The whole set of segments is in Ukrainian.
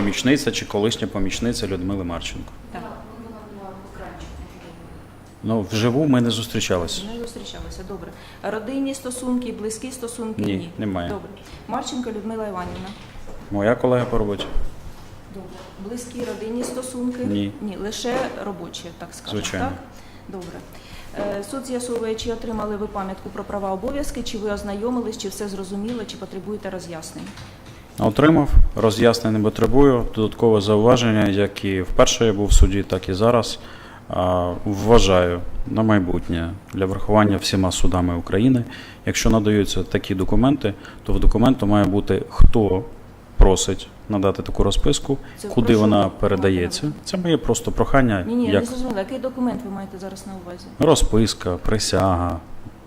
помічниця чи колишня помічниця Людмили Марченко. Так. Ну, вживу ми не зустрічалися. Не зустрічалися, добре. Родинні стосунки, близькі стосунки? Ні, немає. Добре. Марченко Людмила Іванівна. Моя колега по роботі. Добре. Близькі родинні стосунки? Ні. Ні, лише робочі, так скажемо. Звичайно. Так? Добре. Е, Суд з'ясовує, чи отримали ви пам'ятку про права обов'язки, чи ви ознайомились, чи все зрозуміло, чи потребуєте роз'яснень. Отримав, роз'яснень не потребую. Додаткове зауваження, як і вперше я був в суді, так і зараз. Вважаю на майбутнє для врахування всіма судами України. Якщо надаються такі документи, то в документу має бути хто просить надати таку розписку, Це куди прошу вона передається. Це моє просто прохання, Ні, ні, як не зрозуміла. Який документ ви маєте зараз на увазі? розписка, присяга,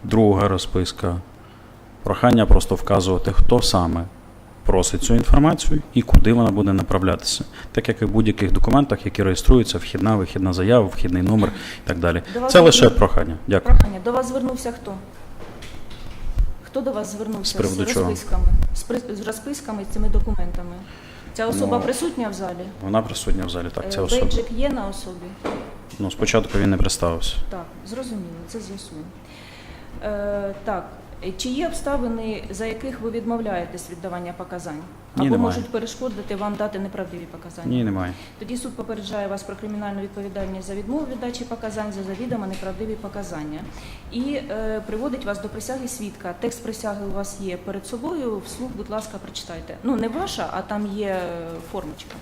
друга розписка. Прохання просто вказувати, хто саме просить цю інформацію і куди вона буде направлятися. Так як і в будь-яких документах, які реєструються, вхідна, вихідна заява, вхідний номер і так далі. Це лише зверну- прохання. Дякую. Прохання. До вас звернувся хто? Хто до вас звернувся З чого? розписками? З, при- з розписками з цими документами? Ця особа Ну, присутня в залі? Вона присутня в залі, так, ця Е, особа. Бейджик є на особі? Ну, спочатку він не представився. Так, зрозуміло, це з'ясуємо. Е, так, чи є обставини, за яких ви відмовляєтесь від давання показань? Ні, Або немає. можуть перешкодити вам дати неправдиві показання? Ні, немає. Тоді суд попереджає вас про кримінальну відповідальність за відмову від дачі показань за завідомо неправдиві показання і е, приводить вас до присяги свідка. Текст присяги у вас є перед собою. Вслух, будь ласка, прочитайте. Ну не ваша, а там є е, формочка.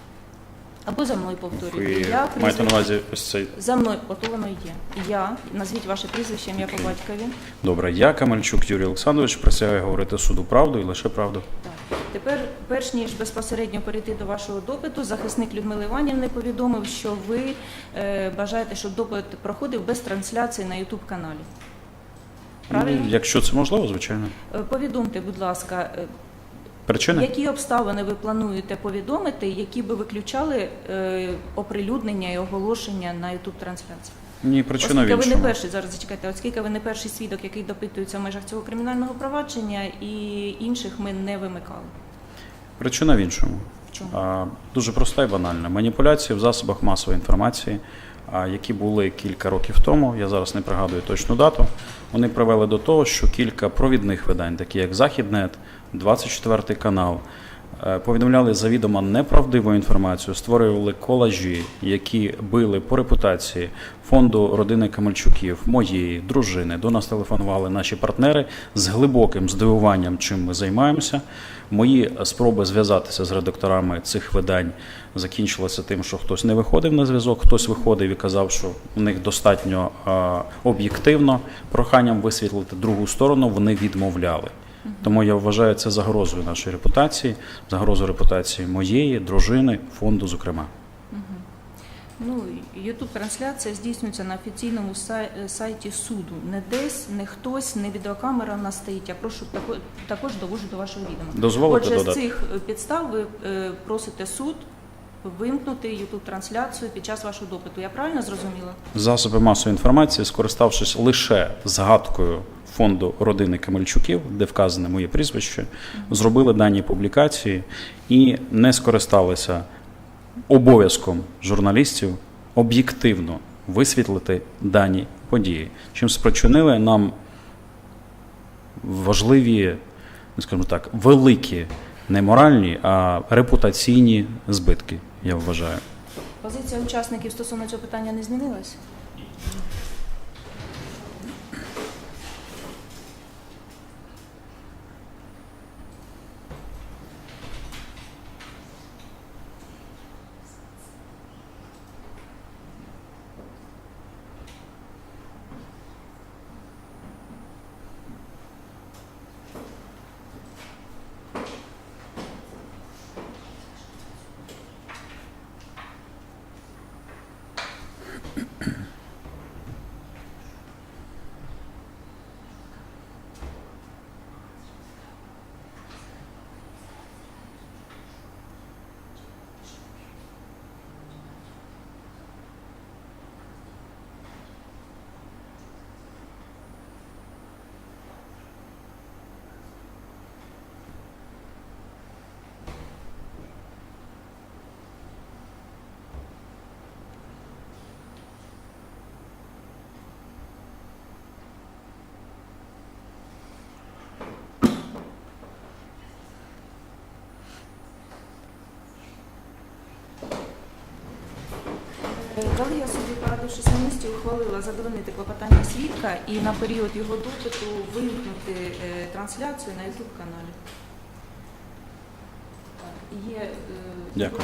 Або за мною повторюйте. Ви Я маєте на прізвище- увазі ось цей. За мною, ото воно є. Я, назвіть ваше прізвище, ім'я по батькові. Добре, я Камельчук Юрій Олександрович присягаю говорити суду правду і лише правду. Так. Тепер, перш ніж безпосередньо перейти до вашого допиту, захисник Людмили Іванівни повідомив, що ви е, бажаєте, щоб допит проходив без трансляції на youtube каналі. Правильно? Ну, Якщо це можливо, звичайно. Е, Повідомте, будь ласка, е, Причини? які обставини ви плануєте повідомити, які би виключали е, оприлюднення і оголошення на youtube трансляції? Ні, причина в ви не перший зараз зачекайте, оскільки ви не перший свідок, який допитується в межах цього кримінального провадження, і інших ми не вимикали. Причина в іншому. В чому? А, Дуже проста і банальна. Маніпуляції в засобах масової інформації, які були кілька років тому, я зараз не пригадую точну дату, вони привели до того, що кілька провідних видань, такі як Західнет, 24 канал, е, повідомляли завідомо неправдиву інформацію, створювали колажі, які били по репутації фонду родини Камельчуків, моєї дружини. До нас телефонували наші партнери з глибоким здивуванням, чим ми займаємося. Мої спроби зв'язатися з редакторами цих видань закінчилися тим, що хтось не виходив на зв'язок, хтось виходив і казав, що у них достатньо е, об'єктивно. Проханням висвітлити другу сторону вони відмовляли. Тому я вважаю це загрозою нашої репутації, загрозою репутації моєї, дружини, фонду, зокрема. Ну, youtube трансляція здійснюється на офіційному е, сайті суду. Не десь, не хтось, не відеокамера в нас стоїть. Я прошу також довожу до вашого відома. Дозволите Отже, з цих е, підстав ви е, просите суд вимкнути youtube трансляцію під час вашого допиту. Я правильно зрозуміла? Засоби масової інформації, скориставшись лише згадкою фонду родини Камельчуків, де вказане моє прізвище, зробили дані публікації і не скористалися обов'язком журналістів об'єктивно висвітлити дані події, чим спричинили нам важливі, скажімо так, великі не моральні, а репутаційні збитки, я вважаю. Позиція учасників стосовно цього питання не змінилась? Колегія судді, порадившись на місці, ухвалила задовольнити клопотання свідка і на період його допиту вимкнути е, трансляцію на YouTube каналі. Є, е, Дякую.